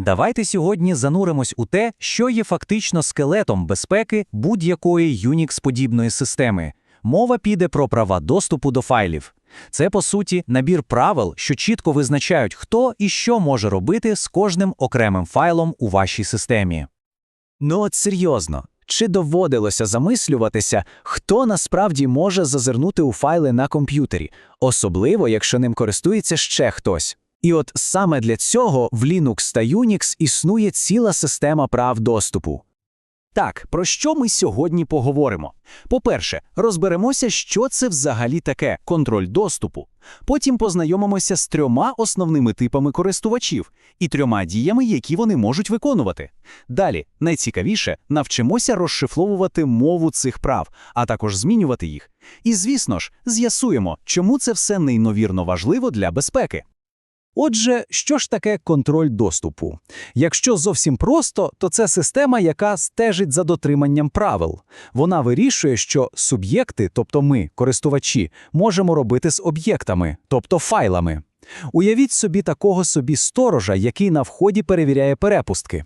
Давайте сьогодні зануримось у те, що є фактично скелетом безпеки будь-якої Unix-подібної системи. Мова піде про права доступу до файлів. Це, по суті, набір правил, що чітко визначають, хто і що може робити з кожним окремим файлом у вашій системі. Ну от серйозно, чи доводилося замислюватися, хто насправді може зазирнути у файли на комп'ютері, особливо якщо ним користується ще хтось? І от саме для цього в Linux та Unix існує ціла система прав доступу. Так, про що ми сьогодні поговоримо? По-перше, розберемося, що це взагалі таке контроль доступу. Потім познайомимося з трьома основними типами користувачів і трьома діями, які вони можуть виконувати. Далі, найцікавіше, навчимося розшифровувати мову цих прав, а також змінювати їх. І, звісно ж, з'ясуємо, чому це все неймовірно важливо для безпеки. Отже, що ж таке контроль доступу? Якщо зовсім просто, то це система, яка стежить за дотриманням правил. Вона вирішує, що суб'єкти, тобто ми, користувачі, можемо робити з об'єктами, тобто файлами. Уявіть собі такого собі сторожа, який на вході перевіряє перепустки.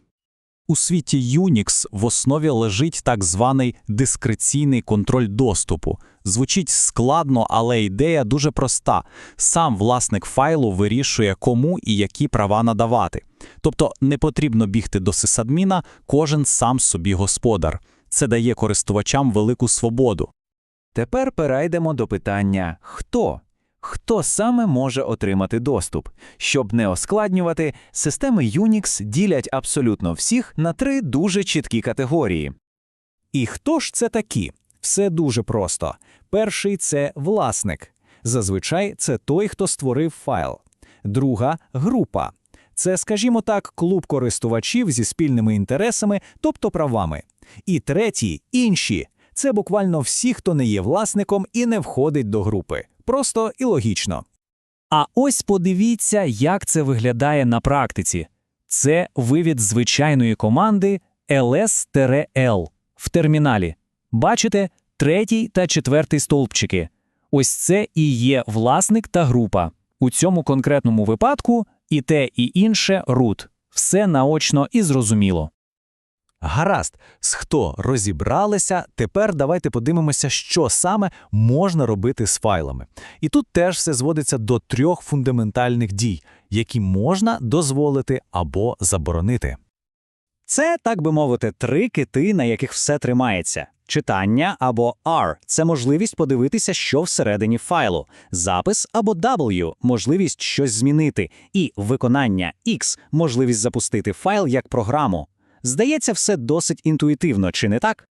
У світі Unix в основі лежить так званий дискреційний контроль доступу. Звучить складно, але ідея дуже проста. Сам власник файлу вирішує, кому і які права надавати. Тобто не потрібно бігти до сисадміна, кожен сам собі господар. Це дає користувачам велику свободу. Тепер перейдемо до питання «хто?». Хто саме може отримати доступ? Щоб не оскладнювати, системи Unix ділять абсолютно всіх на три дуже чіткі категорії. І хто ж це такі? Все дуже просто. Перший це власник. Зазвичай це той, хто створив файл. Друга група. Це, скажімо так, клуб користувачів зі спільними інтересами, тобто правами. І третій інші. Це буквально всі, хто не є власником і не входить до групи. Просто і логічно. А ось подивіться, як це виглядає на практиці. Це вивід звичайної команди ls-l в терміналі. Бачите, третій та четвертий стовпчики. Ось це і є власник та група. У цьому конкретному випадку і те, і інше root. Все наочно і зрозуміло. Гаразд, з хто розібралися, тепер давайте подивимося, що саме можна робити з файлами. І тут теж все зводиться до трьох фундаментальних дій, які можна дозволити або заборонити. Це, так би мовити, три кити, на яких все тримається. Читання або R – це можливість подивитися, що всередині файлу, запис або W – можливість щось змінити, і виконання X – можливість запустити файл як програму. Здається, все досить інтуїтивно, чи не так?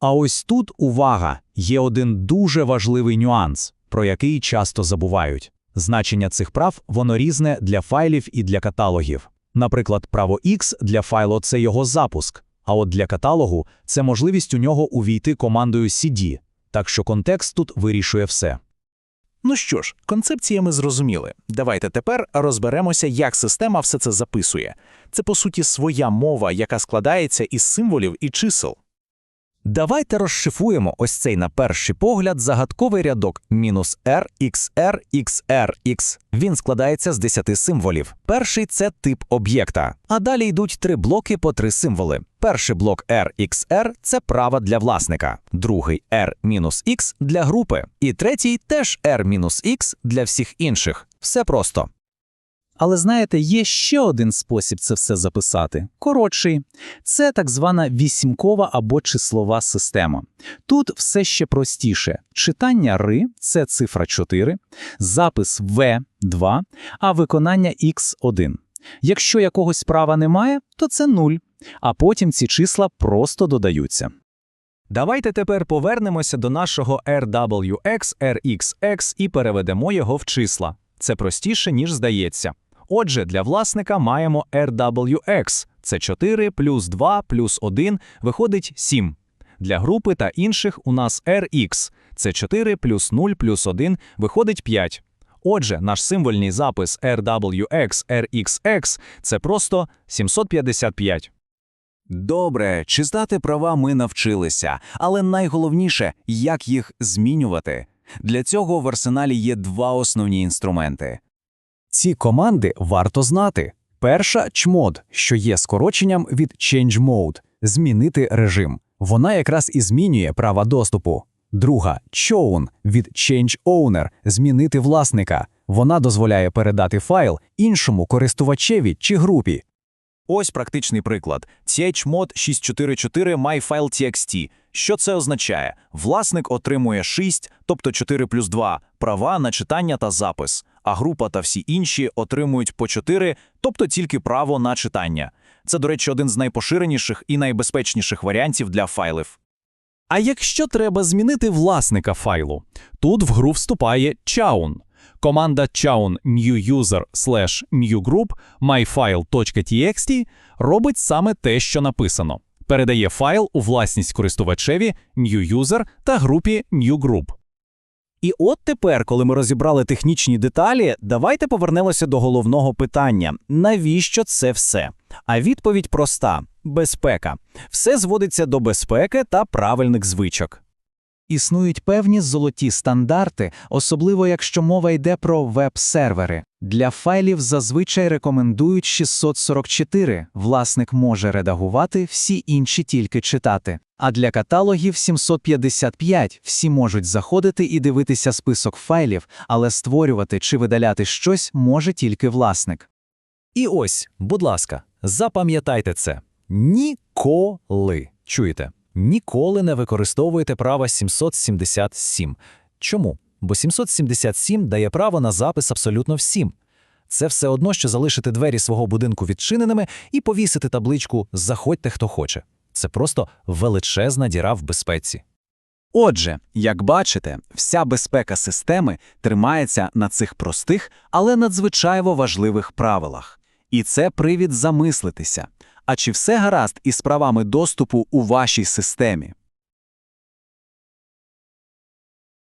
А ось тут увага, є один дуже важливий нюанс, про який часто забувають. Значення цих прав воно різне для файлів і для каталогів. Наприклад, право X для файлу це його запуск, а от для каталогу це можливість у нього увійти командою CD, так що контекст тут вирішує все. Ну що ж, концепція ми зрозуміли. Давайте тепер розберемося, як система все це записує. Це, по суті, своя мова, яка складається із символів і чисел. Давайте розшифуємо ось цей на перший погляд загадковий рядок мінус XR, Він складається з 10 символів. Перший це тип об'єкта, а далі йдуть три блоки по три символи. Перший блок RXR – це права для власника, другий R-X для групи, і третій теж R-X для всіх інших. Все просто. Але знаєте, є ще один спосіб це все записати коротший. Це так звана вісімкова або числова система. Тут все ще простіше: читання ри це цифра 4, запис В2, а виконання Х1. Якщо якогось права немає, то це 0, а потім ці числа просто додаються. Давайте тепер повернемося до нашого RWX, RXX і переведемо його в числа. Це простіше, ніж здається. Отже, для власника маємо RWX – це 4 плюс 2 плюс 1 виходить 7. Для групи та інших у нас RX – це 4 плюс 0 плюс 1 виходить 5. Отже, наш символьний запис RWX RXX – це просто 755. Добре, читати права ми навчилися, але найголовніше, як їх змінювати. Для цього в арсеналі є два основні інструменти. Ці команди варто знати. Перша чмод, що є скороченням від Change Mode – змінити режим. Вона якраз і змінює права доступу. Друга chown від Change Owner – змінити власника. Вона дозволяє передати файл іншому користувачеві чи групі. Ось практичний приклад. chmod 644 myfile.txt. Що це означає? Власник отримує 6, тобто 4 плюс 2, права на читання та запис, а група та всі інші отримують по 4, тобто тільки право на читання. Це, до речі, один з найпоширеніших і найбезпечніших варіантів для файлів. А якщо треба змінити власника файлу, тут в гру вступає chown. Команда chown new user slash new group myfile.txt робить саме те, що написано. Передає файл у власність користувачеві new user та групі new group. І от тепер, коли ми розібрали технічні деталі, давайте повернемося до головного питання: навіщо це все? А відповідь проста: безпека. Все зводиться до безпеки та правильних звичок. Існують певні золоті стандарти, особливо якщо мова йде про веб-сервери. Для файлів зазвичай рекомендують 644, власник може редагувати, всі інші тільки читати. А для каталогів 755 всі можуть заходити і дивитися список файлів, але створювати чи видаляти щось може тільки власник. І ось, будь ласка, запам'ятайте це. Ніколи. Чуєте? Ніколи не використовуйте право 777. Чому? Бо 777 дає право на запис абсолютно всім. Це все одно, що залишити двері свого будинку відчиненими і повісити табличку Заходьте хто хоче. Це просто величезна діра в безпеці. Отже, як бачите, вся безпека системи тримається на цих простих, але надзвичайно важливих правилах. І це привід замислитися. А чи все гаразд із правами доступу у вашій системі?